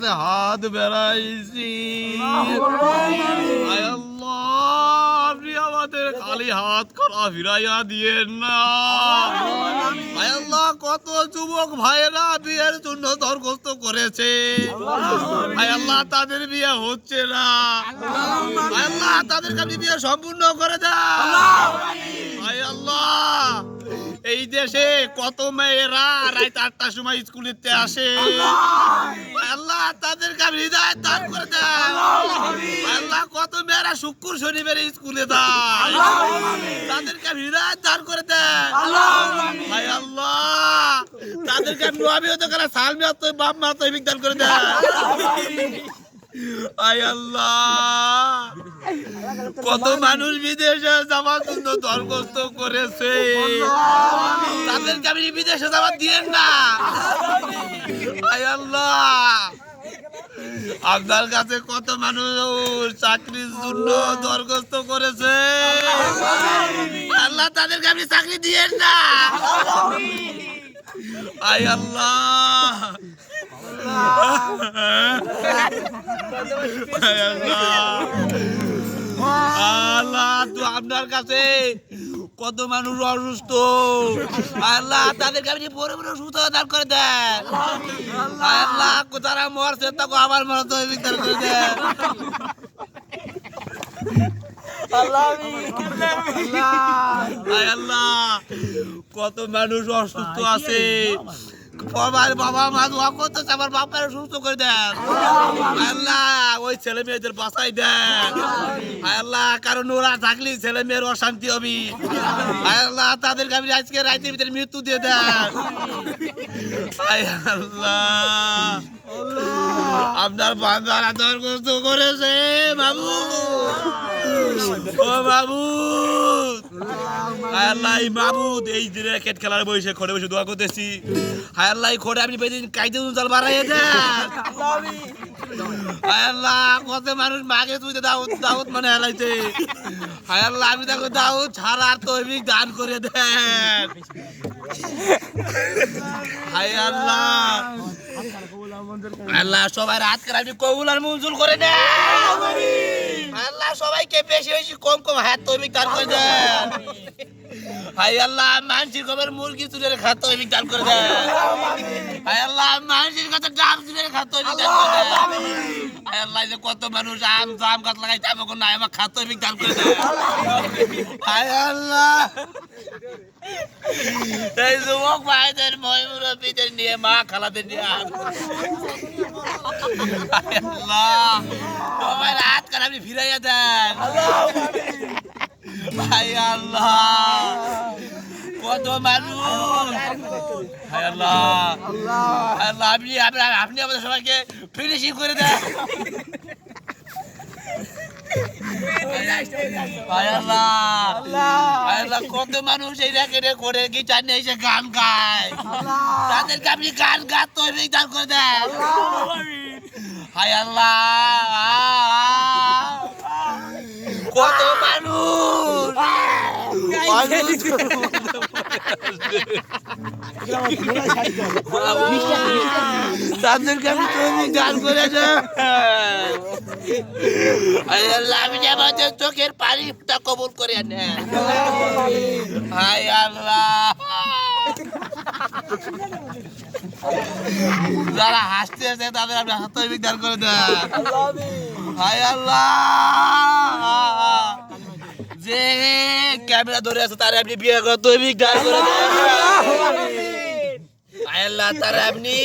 হাত বেড়াইছি আপনি আমাদের খালি হাত করা ফিরাইয়া দিয়েন না। আল্লাহ। কত যুবক ভাইয়েরা বিয়ের জন্য দরখাস্ত করেছে। আল্লাহ। তাদের বিয়ে হচ্ছে না। আল্লাহ। তাদেরকে আপনি বিয়ে সম্পূর্ণ করে দেন। আয় আল্লাহ। এই দেশে কত মেয়েরা রাত আটটার সময় স্কুলেতে আসে। আল্লাহ তাদেরকে আমি হৃদয় দান করে দেয়। আল্লাহ কত মেয়েরা শুক্র শনিবারে স্কুলে দেয় তাদেরকে আমি হৃদয় দান করে দেন হায় আল্লাহ তাদেরকে আমি নবী হতে করে সালমি বাপ মা করে দেন আয় আল্লাহ কত মানুষ বিদেশে যাওয়ার জন্য দরখাস্ত করেছে? তাদেরকে আপনি বিদেশে যাওয়ার দিয়েন না। আল্লাহ। আপনার কাছে কত মানুষ চাকরির জন্য দরখাস্ত করেছে? আল্লাহ তাদেরকে আপনি চাকরি দিয়েন না। আয় আল্লাহ। আল্লাহ। আল্লাহ তো আপনার কাছে কত মানুষ অসুস্থ? আল্লাহ তাদেরকে আপনি বড় বড় সুস্থ দান করে দেন। আল্লাহ তারা মরছে তাকে আবার মরতে দান করে দেন। আল্লাহ কত মানুষ অসুস্থ আছে। বাবার বাবা মা দোয়া করতেছে, আমার বাবার সুস্থ করে দেন। আল্লাহ, ওই ছেলে মেয়েদের বাঁচাই দেন। আল্লাহ কারণ ওরা থাকলে ছেলে মেয়ের অশান্তি হবে। আল্লাহ, তাদেরকে আমি আজকে রাতের ভিতরে মৃত্যু দিয়ে দেন। আল্লাহ। আপনার বান্দারা দরখাস্ত করেছে, বাবু। ও বাবু। হায় আল্লাহ, এই এই দিনে ক্রিকেট খেলার বসে খড়ে বসে দোয়া করতেছি। হায় আল্লাহ খড়ে আপনি বেদিন কাইতে উজাল বাড়াইয়ে দেন। হায় আল্লাহ, কত মানুষ মাগে তুই দাউদ দাউদ মানে হেলাইছে। হায় আল্লাহ, আমি দেখো দাউদ ছাড়া তৈরি দান করে দেন। হায় আল্লাহ। আল্লাহ, সবাই রাত করে আপনি কবুল আর মঞ্জুর করে দেন আল্লাহ, সবাইকে বেশি বেশি কম কম হাত তৈরি দান করে দেন। হাই আল্লাহ মানসির কবের মুরগি চুলের খাত তৈরি দান করে দেন হাই আল্লাহ মানসির কাছে ডাব চুলের খাত তৈরি দান করে দেন হাই আল্লাহ যে কত মানুষ আম জাম গাছ লাগাই যাব কোন নাই আমার খাত তৈরি দান করে দেন হাই আল্লাহ। এই যুবক ভাইদের মই মুরব্বীদের নিয়ে মা খালাদের নিয়ে। আল্লাহ সবাই রাত করে আপনি ফিরাইয়া দেন। ভাই আল্লাহ। কত মানুষ। হায় আল্লাহ। আল্লাহ, আপনি আপনি- আপনি আমাদের সবাইকে ফিনিশিং করে দেন। কত মানুষ এই রেখে করে গিটার নিয়ে এসে গান গায়। তাদেরকে আপনি গান গান তৈরি করে দেন। হায় আল্লাহ। কত মানুষ? তৈরি গান করে দেন আল্লাহ আমি আমাদের চোখের পানিটা কবুল করে হায় আল্লাহ। যারা হাসতে আছে তাদের আপনি হাত বিজ্ঞান করে দেন হায় আল্লাহ। যে ক্যামেরা ধরে আছে তারা আপনি বিয়ে করে তো বিজ্ঞান করে আল্লাহ তারা। আপনি।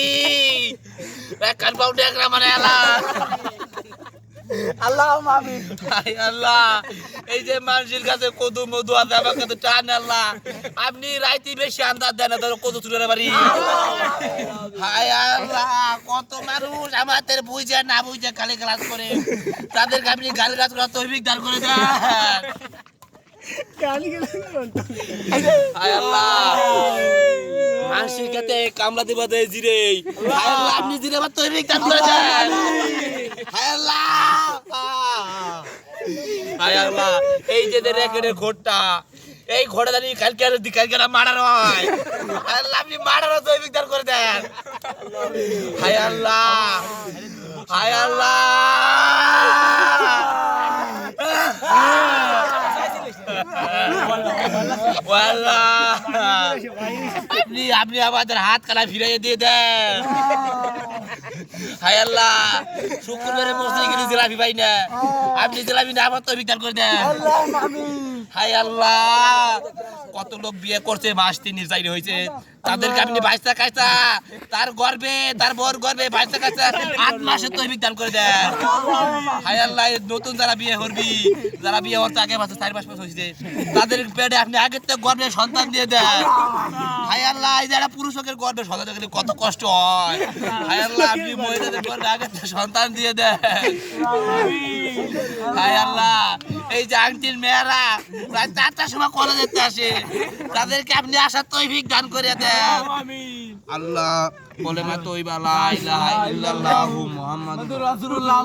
একান পাউন্ডে এক মানে আল্লাহ। হায় আল্লাহ। এই যে মানুষের কাছে কদু মধু আছে আমার কাছে টান আল্লাহ। আপনি রাইতে বেশি আন্দাজ দেন ধরো কদু চুলের বাড়ি। হায় আল্লাহ কত মানুষ আমাদের বুঝে না বুঝে খালি ক্লাস করে। তাদেরকে আপনি গালি গাছ করা তৈরি দান করে দেন। হাসি খেতে কামড়া দিবা দেয় জিরে আপনি জিরে আবার তৈরি দান করে দেন এই যে রেখে ঘোরটা এই ঘোড়া দাঁড়িয়ে কালকে আর কালকে মারার হয় আল্লাহ আপনি মারারও দৈবিক দান করে দেন হায় আল্লাহ হায় আল্লাহ ও আপনি আপনি আমাদের হাত কালা ফিরাইয়ে দিয়ে দেন। হায় আল্লাহ। শুক্রবারে মসজিদে গেলে জিলাপি পাই না। আপনি জিলাপি না আমার তো বিজ্ঞান করে দেন। আল্লাহ, কত লোক বিয়ে করছে মাস তিন হয়েছে। তাদেরকে আপনি তার গর্বে তার গর্বে আট মাসে তো বিজ্ঞান করে দেন। আল্লাহ নতুন যারা বিয়ে করবি, যারা বিয়ে আগে মাসে চার মাস মাস হয়েছে। তাদের পেটে আপনি আগে তো গর্বে সন্তান দিয়ে দেন। আল্লাহ, এই যারা পুরুষকের গর্বে সন্তান কত কষ্ট হয়। হায় আল্লাহ, আপনি মহিলাদের গর্বে আগে তো সন্তান দিয়ে দেন। আল্লাহ এই যে আংটির মেয়েরা প্রায় চারটার সময় কলেজ যেতে আসে তাদেরকে আপনি আসার তৈফিক দান করে দেন আল্লাহ বলে মা তৈ বালা ইলাহা ইল্লাল্লাহু মুহাম্মাদুর রাসূলুল্লাহ